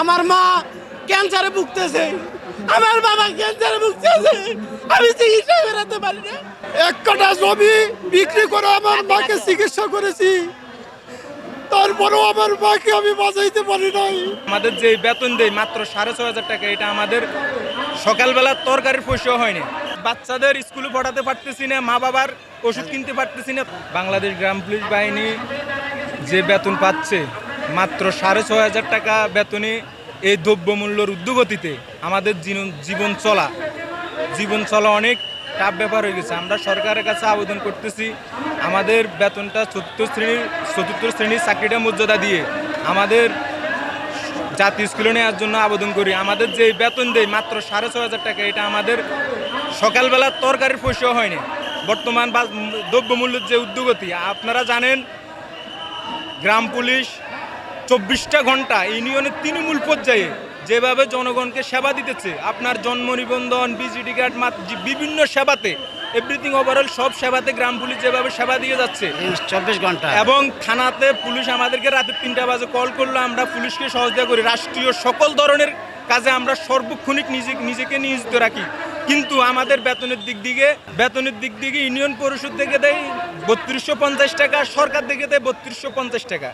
আমার মা ক্যান্সারে ভুগতেছে। আমার বাবা ক্যান্সারে ভুগতেছে। আমি চিকিৎসা বেরাতে পারি না। এক কাটা জমি বিক্রি করে আমার মাকে চিকিৎসা করেছি। তারপরেও আমার মাকে আমি বাঁচাইতে পারি নাই। আমাদের যে বেতন দেয় মাত্র সাড়ে ছয় হাজার টাকা এটা আমাদের সকালবেলা তরকারির পয়সাও হয়নি বাচ্চাদের স্কুলে পড়াতে পারতেছি না মা বাবার ওষুধ কিনতে পারতেছি না। বাংলাদেশ গ্রাম পুলিশ বাহিনী যে বেতন পাচ্ছে মাত্র সাড়ে ছয় হাজার টাকা বেতনে এই দ্রব্যমূল্যর উদ্যোগতিতে আমাদের জীবন- চলা। জীবন চলা অনেক টাফ ব্যাপার হয়ে গেছে। আমরা সরকারের কাছে আবেদন করতেছি, আমাদের বেতনটা চতুর্থ শ্রেণির চতুর্থ শ্রেণির চাকরিটা মর্যাদা দিয়ে আমাদের জাতীয় স্কুলে নেওয়ার জন্য আবেদন করি। আমাদের যে বেতন দেয় মাত্র সাড়ে ছয় হাজার টাকা, এটা আমাদের সকালবেলা তরকারির পয়সাও হয়নি। বর্তমান বা দ্রব্যমূল্যের যে উদ্যোগতি, আপনারা জানেন, গ্রাম পুলিশ চব্বিশটা ঘণ্টা ইউনিয়নের তৃণমূল পর্যায়ে যেভাবে জনগণকে সেবা দিতেছে আপনার জন্ম নিবন্ধন বিজিডি কার্ড বিভিন্ন সেবাতে এভরিথিং ওভারঅল সব সেবাতে গ্রাম পুলিশ যেভাবে সেবা দিয়ে যাচ্ছে। চব্বিশ ঘণ্টা। এবং থানাতে পুলিশ আমাদেরকে রাতে তিনটা বাজে কল করল আমরা পুলিশকে সহযোগিতা করি। রাষ্ট্রীয় সকল ধরনের কাজে আমরা সর্বক্ষণিক নিজে নিজেকে নিয়োজিত রাখি। কিন্তু আমাদের বেতনের দিক দিকে বেতনের দিক দিকে ইউনিয়ন পরিষদ থেকে দেয় বত্রিশশো পঞ্চাশ টাকা সরকার থেকে দেয় বত্রিশশো পঞ্চাশ টাকা।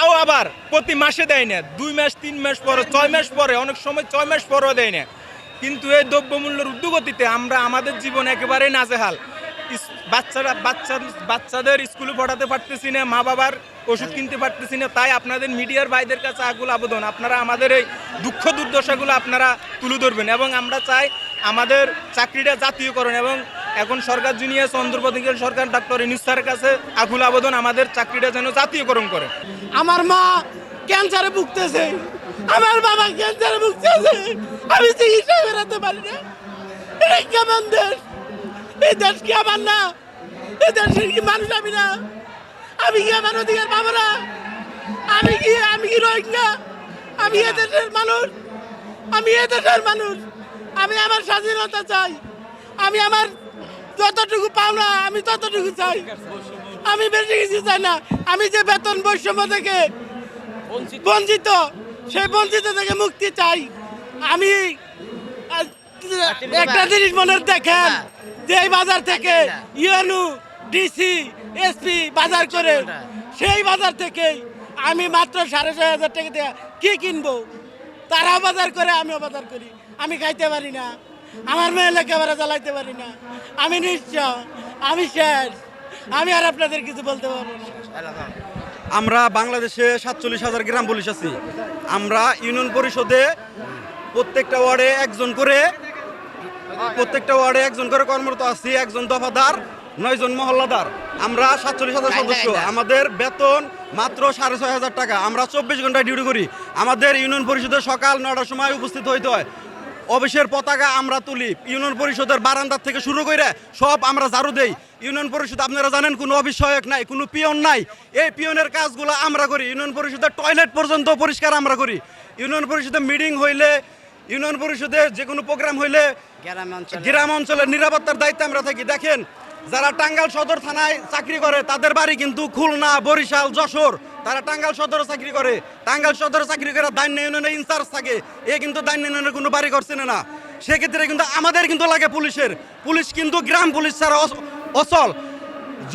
তাও আবার প্রতি মাসে দেয় না। দুই মাস, তিন মাস পরে, ছয় মাস পরে, অনেক সময় ছয় মাস পরেও দেয় না। কিন্তু এই দ্রব্যমূল্যের উদ্যোগতিতে আমরা আমাদের জীবন একেবারে নাজেহাল। বাচ্চারা, বাচ্চা, বাচ্চাদের স্কুলে পড়াতে পারতেছি না, মা বাবার ওষুধ কিনতে পারতেছি না, তাই আপনাদের মিডিয়ার ভাইদের কাছে আগুল আবেদন। আপনারা আমাদের এই দুঃখ দুর্দশাগুলো আপনারা তুলে ধরবেন এবং আমরা চাই আমাদের চাকরিটা জাতীয়করণ এবং এখন সরকার জুনিয়ার অন্ধ্রপ্রদেশের সরকার ডক্টর ইনুস স্যারের কাছে আগুল আবেদন, আমাদের চাকরিটা যেন জাতীয়করণ করে। আমার মা ক্যান্সারে ভুগতেছে, আমার বাবা ক্যান্সারে ভুগতেছে, আমি চিকিৎসা বেরাতে পারি না। কেমন দেশ? এই দেশ কি আমার না? এই দেশের কি মানুষ আমি না? আমি কি আমার অধিকার পাবো না? আমি কি আমি কি রোহিঙ্গা আমি এ দেশের মানুষ। আমি এ দেশের মানুষ। আমি আমার স্বাধীনতা চাই। আমি আমার যতটুকু পাওনা আমি ততটুকু চাই। আমি বেশি কিছু চাই না। আমি যে বেতন বৈষম্য থেকে বঞ্চিত। সেই বঞ্চিত থেকে মুক্তি চাই। আমি একটা জিনিস মনে দেখেন যে এই বাজার থেকে ইউএনউ ডিসি এসপি বাজার করে সেই বাজার থেকে আমি মাত্র সাড়ে ছয় হাজার টাকা দিয়ে কি কিনবো? তারাও বাজার করে আমিও বাজার করি। আমি খাইতে পারি না। আমার মেয়ে লেখাপড়া চালাইতে পারি না। আমি নিশ্চ আমি শেষ। আমি আর আপনাদের কিছু বলতে পারব না। আমরা বাংলাদেশে সাতচল্লিশ হাজার গ্রাম পুলিশ আছি। আমরা ইউনিয়ন পরিষদে প্রত্যেকটা ওয়ার্ডে একজন করে প্রত্যেকটা ওয়ার্ডে একজন করে কর্মরত আছি একজন দফাদার নয়জন মহল্লাদার। আমরা সাতচল্লিশ হাজার সদস্য। আমাদের বেতন মাত্র সাড়ে ছয় হাজার টাকা। আমরা চব্বিশ ঘণ্টা ডিউটি করি। আমাদের ইউনিয়ন পরিষদে সকাল নটার সময় উপস্থিত হইতে হয়। অফিসের পতাকা আমরা তুলি। ইউনিয়ন পরিষদের বারান্দার থেকে শুরু করে সব আমরা ঝাড়ু দেই। ইউনিয়ন পরিষদ আপনারা জানেন কোনো অফিস সহায়ক নাই কোনো পিয়ন নাই। এই পিয়নের কাজগুলো আমরা করি। ইউনিয়ন পরিষদের টয়লেট পর্যন্ত পরিষ্কার আমরা করি। ইউনিয়ন পরিষদের মিটিং হইলে ইউনিয়ন পরিষদের যে কোনো প্রোগ্রাম হইলে গ্রাম অঞ্চলের নিরাপত্তার দায়িত্বে আমরা থাকি। দেখেন যারা টাঙ্গাল সদর থানায় চাকরি করে তাদের বাড়ি কিন্তু খুলনা বরিশাল যশোর। তারা টাঙ্গাল সদরে চাকরি করে। টাঙ্গাল সদরে চাকরি করে দান্য ইউনিয়নের ইনচার্জ থাকে। এ কিন্তু দান্য ইউনিয়নের কোনো বাড়ি করছে না। সেক্ষেত্রে কিন্তু আমাদের কিন্তু লাগে পুলিশের। পুলিশ কিন্তু গ্রাম পুলিশ ছাড়া অচল।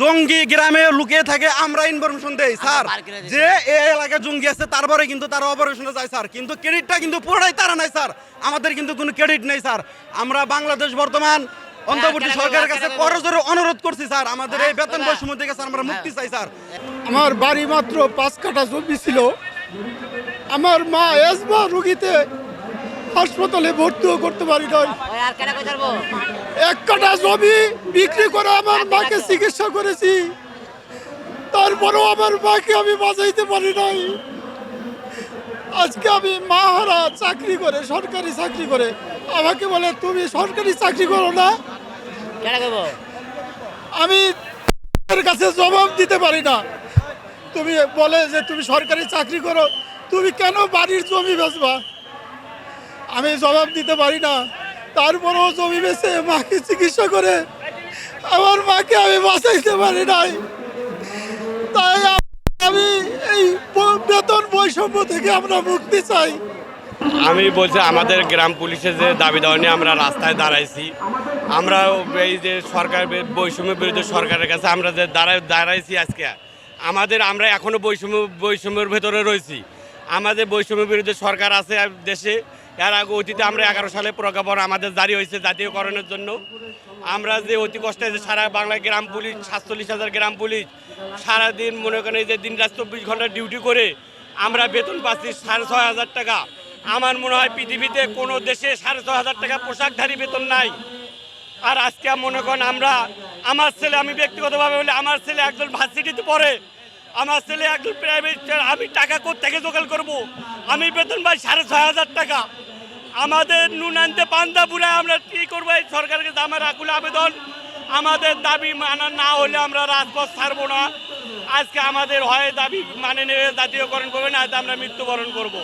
জঙ্গি গ্রামে লুকিয়ে থাকে আমরা ইনফরমেশন দেই স্যার। করে দিই, যে এই এলাকায় জঙ্গি আছে তারপরে কিন্তু তারা অপারেশনে যায় স্যার। কিন্তু ক্রেডিটটা কিন্তু পুরোটাই তারা নাই স্যার। আমাদের কিন্তু কোনো ক্রেডিট নেই স্যার। আমরা বাংলাদেশ বর্তমান অন্তর্বর্তী সরকারের কাছে করজোরে অনুরোধ করছি স্যার। আমাদের এই বেতন হ্যাঁ, বৈষম্য থেকে স্যার আমরা মুক্তি চাই স্যার। আমার বাড়ি মাত্র পাঁচ কাঠা জমি ছিল। আমার মা এসমা রুগীতে হাসপাতালে ভর্তিও করতে পারি নাই। এক কাঠা জমি বিক্রি করে আমার মাকে চিকিৎসা করেছি। তারপরেও আমার মাকে আমি বাঁচাইতে পারি নাই। আজকে আমি মা হারা চাকরি করে সরকারি চাকরি করে। আমাকে বলে তুমি সরকারি চাকরি করো না আমি এর কাছে জবাব দিতে পারি না। তুমি বলে যে তুমি সরকারি চাকরি করো, তুমি কেন বাড়ির জমি বেচবা? আমি জবাব দিতে পারি না। তারপরেও জমি বেচে মাকে চিকিৎসা করে আমার মাকে আমি বাঁচাইতে পারি নাই। তাই আমি এই বেতন বৈষম্য থেকে আমরা মুক্তি চাই। আমি বলছি, আমাদের গ্রাম পুলিশের যে দাবি দেওয়া নিয়ে আমরা রাস্তায় দাঁড়াইছি। আমরা এই যে সরকার বৈষম্য বিরুদ্ধে সরকারের কাছে আমরা যে দাঁড়াই দাঁড়াইছি আজকে, আমাদের আমরা এখনও বৈষম্য বৈষম্যের ভেতরে রয়েছি। আমাদের বৈষম্য বিরুদ্ধে সরকার আছে দেশে, এর আগে অতীতে আমরা এগারো সালে প্রজ্ঞাপন আমাদের জারি হয়েছে জাতীয়করণের জন্য। আমরা যে অতি কষ্টে যে সারা বাংলা গ্রাম পুলিশ, সাতচল্লিশ হাজার গ্রাম পুলিশ, সারাদিন মনে করেন যে দিন রাত চব্বিশ ঘণ্টা ডিউটি করে আমরা বেতন পাচ্ছি সাড়ে ছয় হাজার টাকা। আমার মনে হয় পৃথিবীতে কোনো দেশে সাড়ে ছ হাজার টাকা পোশাকধারী বেতন নাই। আর আজকে মনে করেন আমরা, আমার ছেলে আমি ব্যক্তিগতভাবে বলি, আমার ছেলে একজন ভার্সিটিতে পড়ে, আমার ছেলে একজন প্রাইভেট আমি টাকা থেকে জোগাড় করব? আমি বেতন পাই সাড়ে ছয় হাজার টাকা। আমাদের নুন আনতে পান্তা পুরে আমরা কি করব? এই সরকারের কাছে আমার আকুল আবেদন। আমাদের দাবি মানা না হলে আমরা রাজপথ ছাড়বো না। আজকে আমাদের হয় দাবি মানে নেবে জাতীয়করণ করবে না আমরা মৃত্যুবরণ করব।